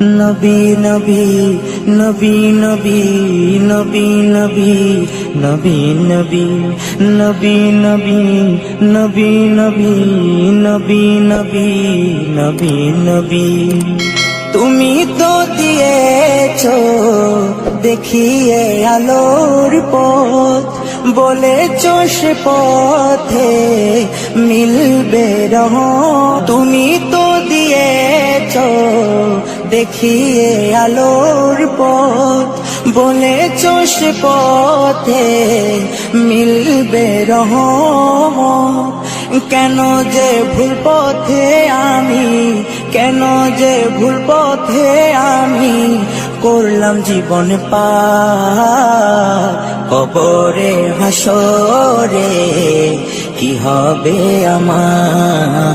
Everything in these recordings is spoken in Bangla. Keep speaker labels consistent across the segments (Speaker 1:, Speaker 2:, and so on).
Speaker 1: নবী নবী নবী নবী নবী নবী নবী নবী নবী নবী নবী নবী নবী নবী নবী নবী তুমি তো দিয়েছ দেখিয়ে আলোর পথ বলেছ সে পথে মিলবে রহ তুমি তো দিয়েছ দেখিয়ে আলোর পথ। বলে চোষ পথে মিলবে রহ কেন যে ভুল পথে আমি, কেন যে ভুল পথে আমি করলাম জীবন পা কবরে হাসরে কি হবে আমার?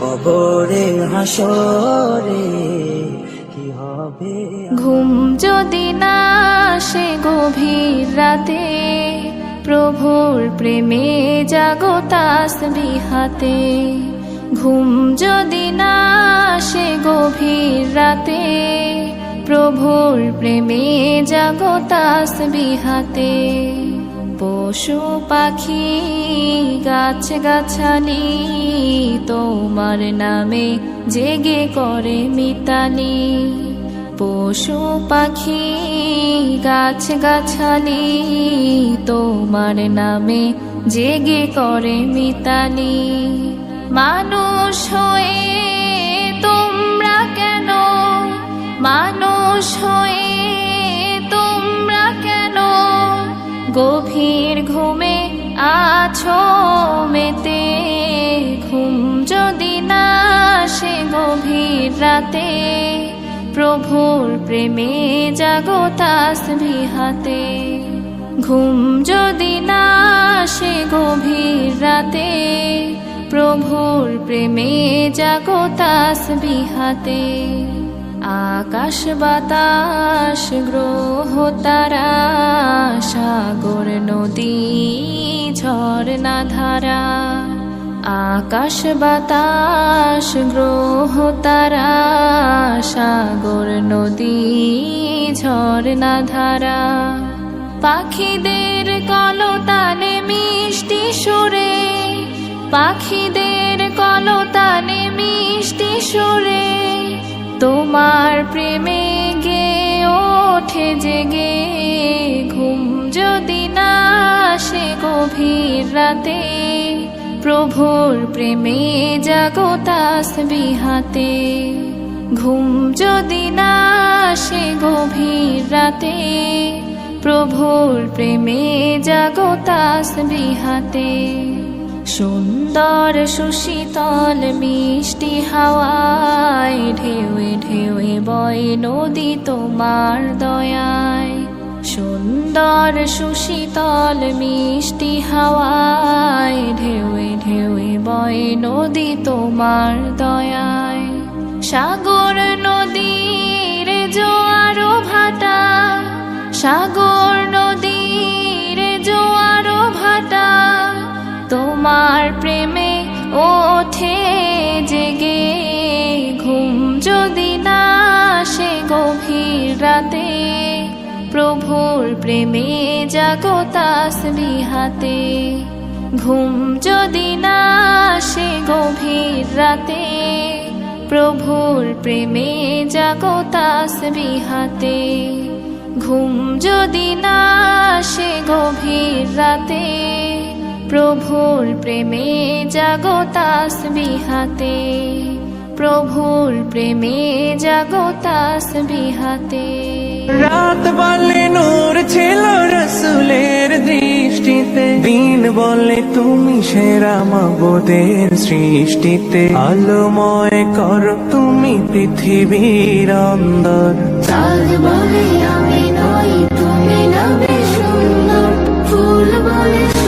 Speaker 1: কবরে হাসরে, কি হবে
Speaker 2: ঘুম যদি না আসে গভীর রাতে, প্রভুর প্রেমে জাগো তাসবিহ হাতে ঘুম যদি না আসে গভীর রাতে, প্রভুর প্রেমে জাগো তাসবিহ হাতে পশু পাখি গাছ গাছালি তোমার নামে জেগে করে মিতালি। পশু পাখি গাছ গাছালি তোমার নামে জেগে করে মিতালি। মানুষ হয়ে গভীর ঘুমে আছো, মেতে ঘুম যদি না আসে গভীর রাতে, প্রভুর প্রেমে জাগো তাসবিহাতে ঘুম যদি না আসে গভীর রাতে, প্রভুর প্রেমে জাগো তাসবিহাতে আকাশ বাতাস, গ্রহ, তারা, সাগর, নদী, ঝর্ণা, ধারা। আকাশ বাতাস, গ্রহ, তারা, সাগর, নদী, ঝর্ণা, ধারা। পাখিদের কলতানে মিষ্টি সুরে, পাখিদের কলতানে মিষ্টি সুরে তোমার প্রেমে গে ওঠে জেগে, ঘুম যদি না আসে গভীর রাতে, প্রভুর প্রেমে জাগতাস বিহাতে ঘুম যদি না আসে গভীর রাতে, প্রভুর প্রেমে জাগতাস বিহাতে সুন্দর সুশীতল মিষ্টি হাওয়ায়, ঢেউয়ে ঢেউয়ে বয় নদী তোমার দয়ায়। সুন্দর সুশীতল মিষ্টি হাওয়ায়, ঢেউয়ে ঢেউয়ে বয় নদী তোমার দয়ায়। সাগর নদীর জোয়ারো ভাটা, সাগর রাতে প্রভুর প্রেমে জাগতাস বিহাতে। ঘুম যদি না আসে গভীর রাতে, প্রভুর প্রেমে জাগতাস বিহাতে। ঘুম যদি না আসে গভীর রাতে, প্রভুর প্রেমে জাগতাস বিহাতে। প্রভুর প্রেমে জাগতাস বিহাতে।
Speaker 1: রাত বলে নূর ছিল রসুলের দৃষ্টিতে। দিন বলে তুমি সেরাম বোধের সৃষ্টিতে। আলোময় কর তুমি পৃথিবীর অন্দর।
Speaker 2: বলে আমি নই তুমি সুন্দর। ফুল বলে